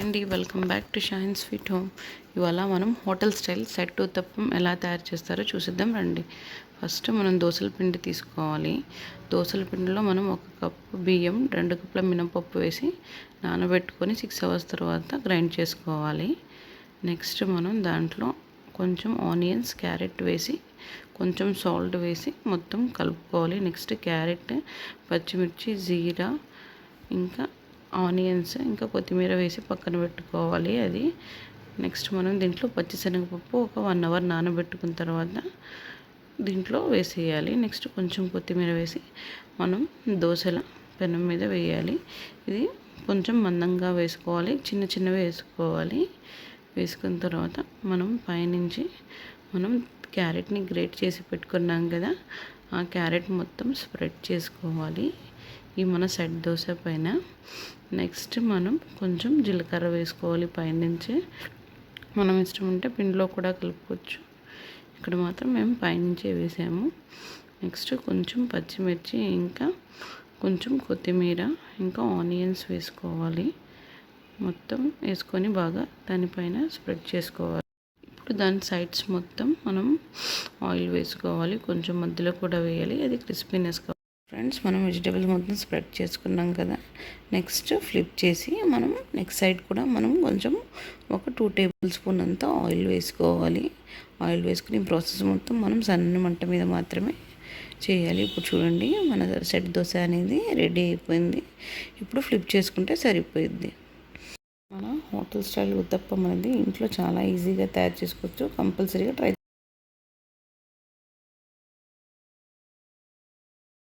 అండి welcome back to shine sweet home. ఇవాళ మనం హోటల్ స్టైల్ సెట్ ఉత్తప్పం ఎలా తయారు చేస్తారో చూసిద్దాం రండి. ఫస్ట్ మనం దోసల పిండి తీసుకోవాలి. దోసల పిండిలో మనం ఒక కప్పు బియ్యం రెండు కప్పుల మినపప్పు వేసి నానబెట్టుకొని సిక్స్ అవర్స్ తర్వాత గ్రైండ్ చేసుకోవాలి. నెక్స్ట్ మనం దాంట్లో కొంచెం ఆనియన్స్ క్యారెట్ వేసి కొంచెం సాల్ట్ వేసి మొత్తం కలుపుకోవాలి. నెక్స్ట్ క్యారెట్ పచ్చిమిర్చి జీరా ఇంకా ఆనియన్స్ ఇంకా కొత్తిమీర వేసి పక్కన పెట్టుకోవాలి అది. నెక్స్ట్ మనం దీంట్లో పచ్చిశనగపప్పు ఒక వన్ అవర్ నానబెట్టుకున్న తర్వాత దీంట్లో వేసేయాలి. నెక్స్ట్ కొంచెం కొత్తిమీర వేసి మనం దోశల పెనం మీద వేయాలి. ఇది కొంచెం మందంగా వేసుకోవాలి చిన్న చిన్నవి వేసుకోవాలి. వేసుకున్న తర్వాత మనం పైనుంచి మనం క్యారెట్ని గ్రేట్ చేసి పెట్టుకున్నాం కదా ఆ క్యారెట్ మొత్తం స్ప్రెడ్ చేసుకోవాలి. ఈ మన సెట్ దోశ పైన. నెక్స్ట్ మనం కొంచెం జీలకర్ర వేసుకోవాలి పైనుంచి మనం ఇష్టం ఉంటే పిండిలో కూడా కలుపుకోవచ్చు. ఇక్కడ మాత్రం మేము పైనుంచే వేసాము. నెక్స్ట్ కొంచెం పచ్చిమిర్చి ఇంకా కొంచెం కొత్తిమీర ఇంకా ఆనియన్స్ వేసుకోవాలి. మొత్తం వేసుకొని బాగా దానిపైన స్ప్రెడ్ చేసుకోవాలి. ఇప్పుడు దాని సైడ్స్ మొత్తం మనం ఆయిల్ వేసుకోవాలి. కొంచెం మధ్యలో కూడా వేయాలి. అది క్రిస్పీనెస్ కావాలి ఫ్రెండ్స్ మనం వెజిటేబుల్స్ మొత్తం స్ప్రెడ్ చేసుకున్నాం కదా. నెక్స్ట్ ఫ్లిప్ చేసి మనం నెక్స్ట్ సైడ్ కూడా మనం కొంచెం ఒక టూ టేబుల్ స్పూన్ అంతా ఆయిల్ వేసుకోవాలి. ఆయిల్ వేసుకుని ప్రాసెస్ మొత్తం మనం సన్న మంట మీద మాత్రమే చేయాలి. ఇప్పుడు చూడండి మన సెట్ దోశ అనేది రెడీ అయిపోయింది. ఇప్పుడు ఫ్లిప్ చేసుకుంటే సరిపోయింది మన హోటల్ స్టైల్ ఉత్తప్పం అనేది ఇంట్లో చాలా ఈజీగా తయారు చేసుకోవచ్చు. కంపల్సరీగా ట్రై